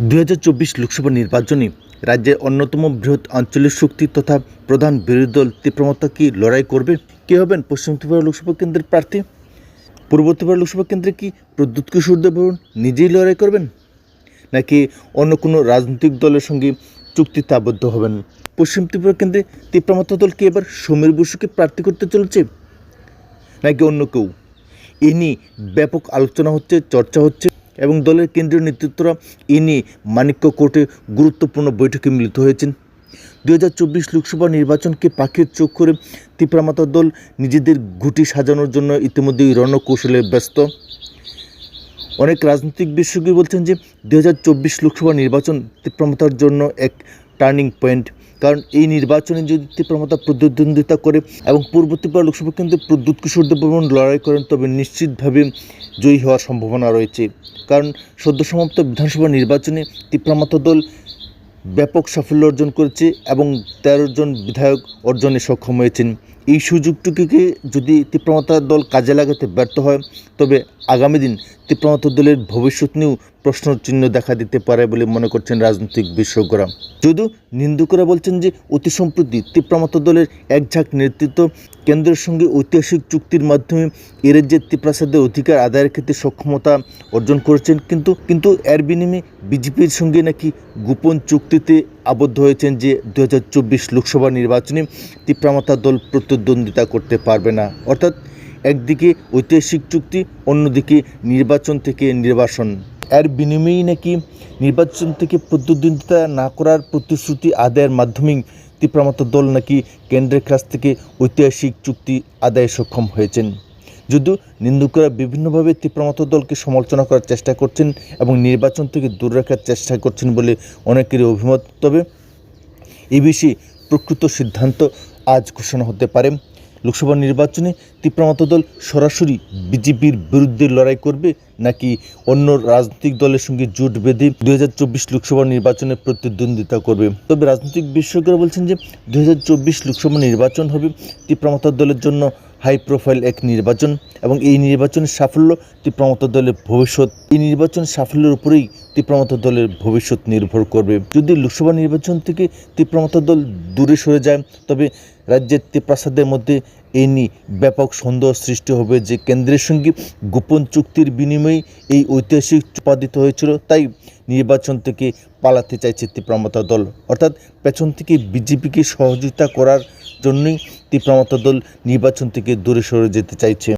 দু হাজার চব্বিশ লোকসভা নির্বাচনে রাজ্যের অন্যতম বৃহৎ আঞ্চলিক শক্তি তথা প্রধান বিরোধী দল তীব্রমতা কি লড়াই করবে? কে হবেন পশ্চিম ত্রিপুরা লোকসভা কেন্দ্রের প্রার্থী? পূর্ব ত্রিপুরা লোকসভা কেন্দ্রে কি প্রদ্যুৎ কিশোর দেববর্মন নিজেই লড়াই করবেন? নাকি অন্য কোনো রাজনৈতিক দলের সঙ্গে চুক্তিতে আবদ্ধ হবেন? পশ্চিম ত্রিপুরা কেন্দ্রে তীব্রমতা দল কি এবার সমীর বসুকে প্রার্থী করতে চলেছে? নাকি অন্য কেউ? এ নিয়ে ব্যাপক আলোচনা হচ্ছে, চর্চা হচ্ছে। এবং দলের কেন্দ্রীয় নেতৃত্বরা এ নিয়ে মানিক্য কোর্টে গুরুত্বপূর্ণ বৈঠকে মিলিত হয়েছেন। দু হাজার চব্বিশ লোকসভা নির্বাচনকে পাখির চোখ করে তীব্রামাতা দল নিজেদের গুটি সাজানোর জন্য ইতিমধ্যেই রণকৌশলে ব্যস্ত। অনেক রাজনৈতিক বিশেষজ্ঞ বলছেন যে দু হাজার চব্বিশ লোকসভা নির্বাচন তীব্রমতার জন্য এক টার্নিং পয়েন্ট। কারণ এই নির্বাচনে যদি তীব্রমতা প্রতিদ্বন্দ্বিতা করে এবং পূর্ব ত্রিপুরা লোকসভা কেন্দ্রে প্রদ্যুৎ কিশোর দেববর্মন লড়াই করেন, তবে নিশ্চিতভাবে জয়ী হওয়ার সম্ভাবনা রয়েছে। কারণ সদ্য সমাপ্ত বিধানসভা নির্বাচনে তীব্রমতা দল ব্যাপক সাফল্য অর্জন করেছে এবং তেরো জন বিধায়ক অর্জনে সক্ষম হয়েছেন। এই সুযোগটুকুকে যদি তীব্রমতা দল কাজে লাগাতে ব্যর্থ হয়, তবে আগামী দিন তীব্রমতা দলের ভবিষ্যৎ নিয়েও প্রশ্নচিহ্ন দেখা দিতে পারে বলে মনে করছেন রাজনৈতিক বিশেষজ্ঞরা। যদিও নিন্দুকরা বলছেন যে, অতি সম্প্রতি তীব্রমতা দলের এক ঝাঁক নেতৃত্ব কেন্দ্রের সঙ্গে ঐতিহাসিক চুক্তির মাধ্যমে এ রাজ্যের তীব্রাসাদের অধিকার আদায়ের ক্ষেত্রে সক্ষমতা অর্জন করেছেন, কিন্তু কিন্তু এর বিনিময়ে বিজেপির সঙ্গে নাকি গোপন চুক্তিতে আবদ্ধ হয়েছেন যে দুহাজার চব্বিশ লোকসভা নির্বাচনে তীব্রামাতা দল প্রতিদ্বন্দ্বিতা করতে পারবে না। অর্থাৎ একদিকে ঐতিহাসিক চুক্তি, অন্যদিকে নির্বাচন থেকে নির্বাসন। এর বিনিময়েই নাকি নির্বাচন থেকে প্রতিদ্বন্দ্বিতা না করার প্রতিশ্রুতি আদায়ের মাধ্যমেই তীব্রামাতা দল নাকি কেন্দ্রের কাছ থেকে ঐতিহাসিক চুক্তি আদায়ে সক্ষম হয়েছেন। যদিও নিন্দুকরা বিভিন্নভাবে তীব্রমত দলকে সমালোচনা করার চেষ্টা করছেন এবং নির্বাচন থেকে দূরে রাখার চেষ্টা করছেন বলে অনেকেরই অভিমত। তবে এ বিষয়ে প্রকৃত সিদ্ধান্ত আজ ঘোষণা হতে পারে। লোকসভা নির্বাচনে তীব্রমত দল সরাসরি বিজেপির বিরুদ্ধে লড়াই করবে নাকি অন্য রাজনৈতিক দলের সঙ্গে জোট বেঁধে দু হাজার চব্বিশ লোকসভা নির্বাচনে প্রতিদ্বন্দ্বিতা করবে? তবে রাজনৈতিক বিশেষজ্ঞরা বলছেন যে দু হাজার চব্বিশ লোকসভা নির্বাচন হবে তীব্রমত দলের জন্য হাই প্রোফাইল এক নির্বাচন এবং এই নির্বাচনের সাফল্য তীব্রমত দলের ভবিষ্যৎ। এই নির্বাচন সাফল্যের উপরেই তীব্রমত দলের ভবিষ্যৎ নির্ভর করবে। যদি লোকসভা নির্বাচন থেকে তীব্রমত দল দূরে সরে যায়, তবে রাজ্যের তীব্রাসাদের মধ্যে এই নিয়ে ব্যাপক সন্দেহ সৃষ্টি হবে যে কেন্দ্রের সঙ্গে গোপন চুক্তির বিনিময়ে এই ঐতিহাসিক উৎপাদিত হয়েছিল, তাই নির্বাচন থেকে পালাতে চাইছে তীব্রমতা দল। অর্থাৎ পেছন থেকে বিজেপিকে সহযোগিতা করার জন্যই তীব্রমতা দল নির্বাচন থেকে দূরে সরে যেতে চাইছে।